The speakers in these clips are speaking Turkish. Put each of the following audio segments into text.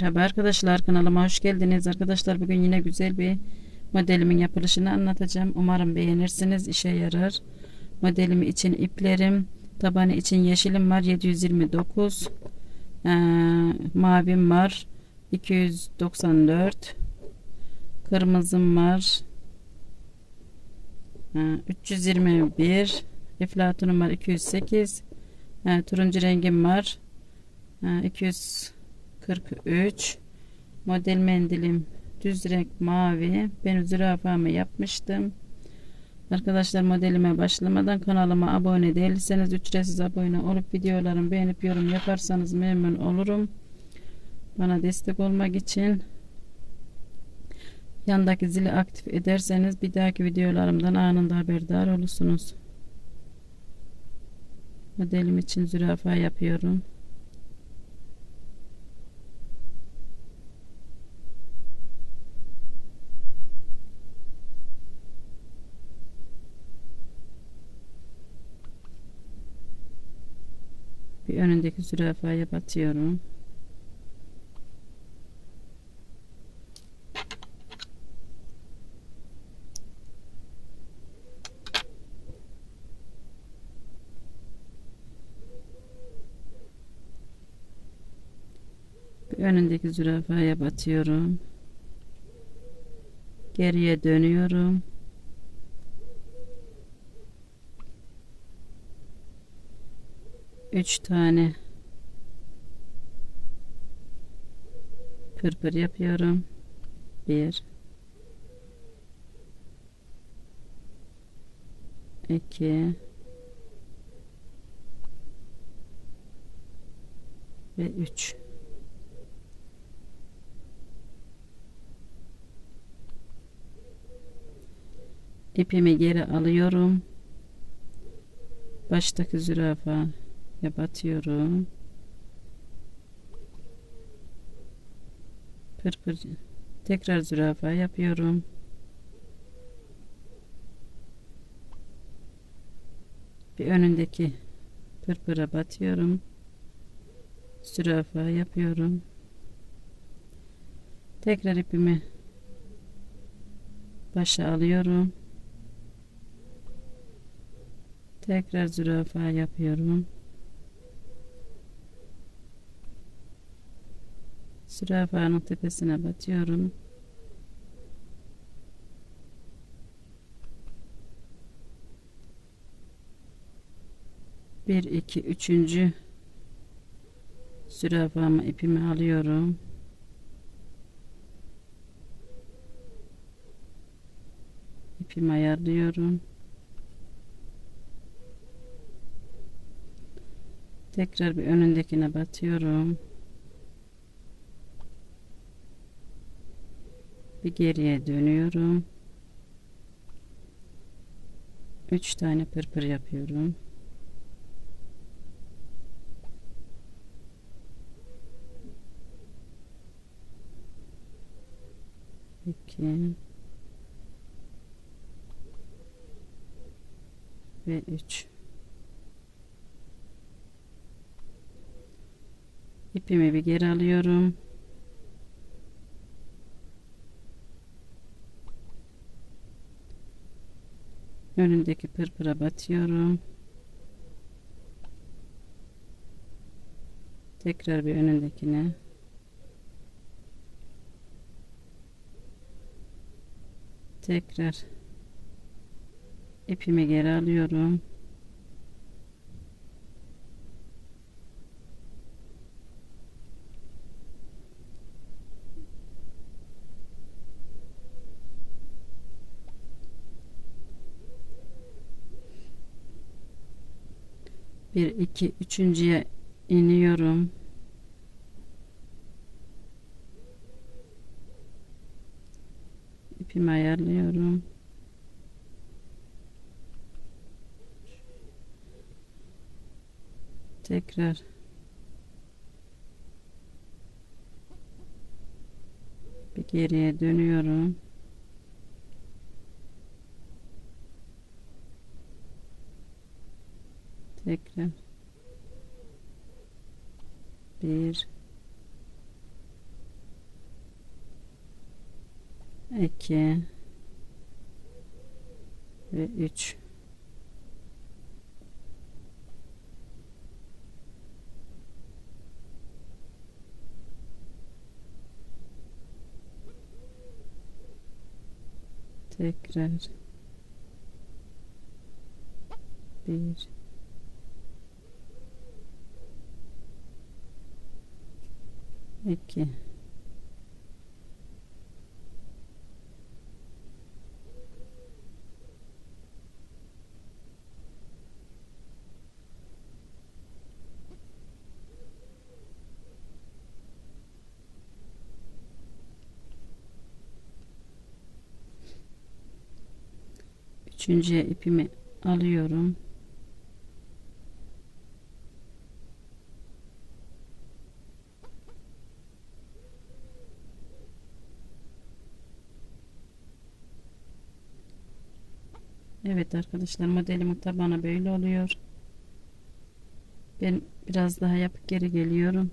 Merhaba arkadaşlar kanalıma hoş geldiniz. Arkadaşlar bugün yine güzel bir modelimin yapılışını anlatacağım. Umarım beğenirsiniz. işe yarar. Modelimi için iplerim, tabanı için yeşilim var 729. Ee, mavim var 294. Kırmızım var ee, 321. Eflatunum var 208. Ee, turuncu rengim var. Ee, 200 43 model mendilim düz renk mavi. Ben zürafamı yapmıştım. Arkadaşlar modelime başlamadan kanalıma abone değilseniz ücretsiz abone olup videolarımı beğenip yorum yaparsanız memnun olurum. Bana destek olmak için yandaki zili aktif ederseniz bir dahaki videolarımdan anında haberdar olursunuz. Modelim için zürafa yapıyorum önündeki zürafaya batıyorum. Önündeki zürafaya batıyorum. Geriye dönüyorum. 3 tane. Pırpır yapıyorum. 1 2 ve 3 ipimi geri alıyorum. Baştaki zürafa ve batıyorum. Pırpır tekrar zürafa yapıyorum. Bir önündeki pırpıra batıyorum. Zürafa yapıyorum. Tekrar ipimi başa alıyorum. Tekrar zürafa yapıyorum. Zürafanın tepesine batıyorum. Bir, iki, üçüncü zürafamı ipimi alıyorum. İpimi ayarlıyorum. Tekrar bir önündekine batıyorum. Bir geriye dönüyorum. 3 tane pırpır yapıyorum. İki ve üç. İpimi bir geri alıyorum. Önündeki pırpıra batıyorum. Tekrar bir önündekine. Tekrar ipimi geri alıyorum bir iki üçüncüye iniyorum. İpimi ayarlıyorum. Tekrar. Bir geriye dönüyorum tekrar bir. 2 ve 3 tekrar. Bir iki Üçüncüye ipimi alıyorum. Evet arkadaşlar modelimin tabanı böyle oluyor. Ben biraz daha yapıp geri geliyorum.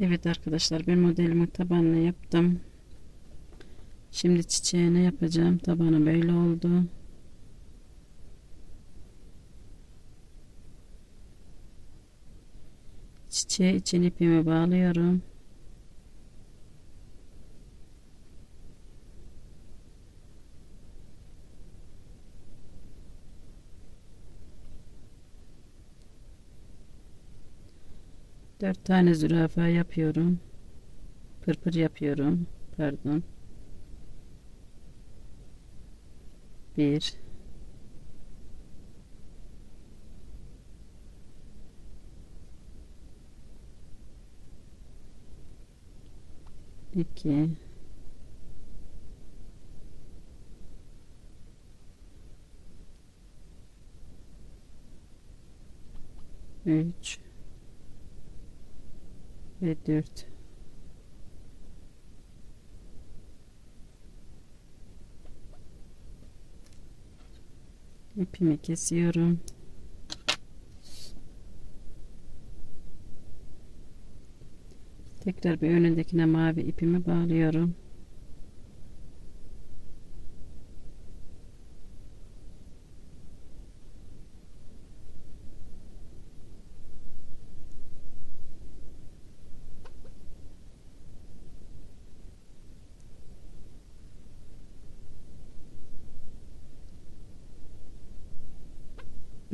Evet arkadaşlar ben modelimin tabanını yaptım. Şimdi çiçeğini yapacağım. Tabanı böyle oldu. Çiçeği için ipimi bağlıyorum. Dört tane zürafa yapıyorum. Pırpır yapıyorum. Pardon. Bir. iki üç ve dört ipimi kesiyorum Tekrar bir önündekine mavi ipimi bağlıyorum.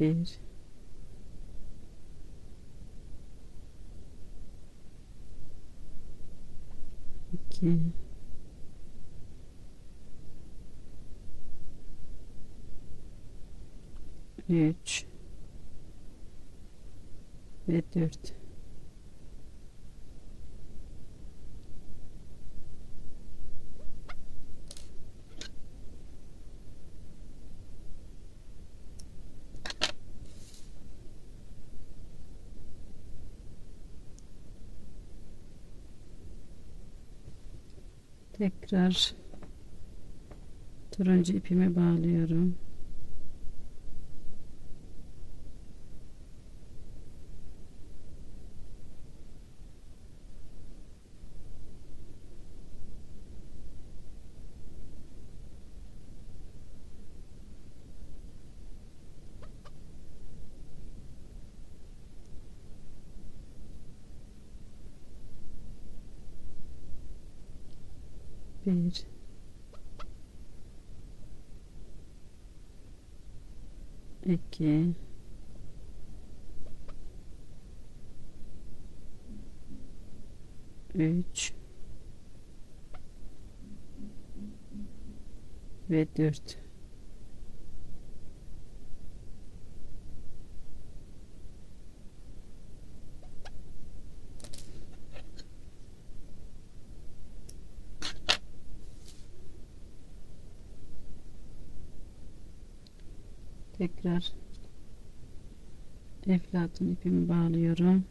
Bir. 2 3 ve 4 tekrar turuncu ipimi bağlıyorum. Bir iki üç. Ve dört tekrar eflatun ipimi bağlıyorum.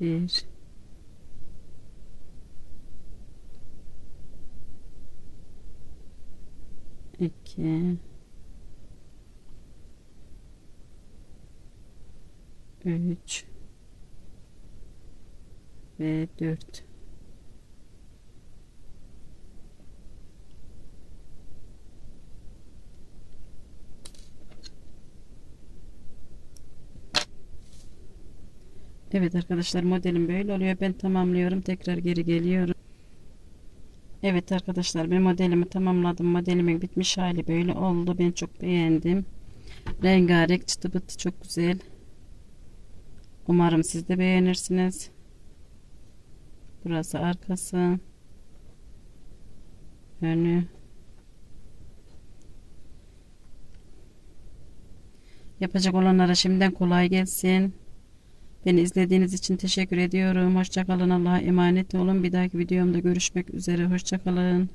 Bir 2 3 ve 4 Evet arkadaşlar modelim böyle oluyor. Ben tamamlıyorum. Tekrar geri geliyorum. Evet arkadaşlar ben modelimi tamamladım. Modelimin bitmiş hali böyle oldu. Ben çok beğendim. Rengarenk çıtı pıtı çok güzel. Umarım siz de beğenirsiniz. Burası arkası. Önü. Yapacak olanlara şimdiden kolay gelsin. Beni izlediğiniz için teşekkür ediyorum. Hoşçakalın. Allah'a emanet olun. Bir dahaki videomda görüşmek üzere. Hoşçakalın.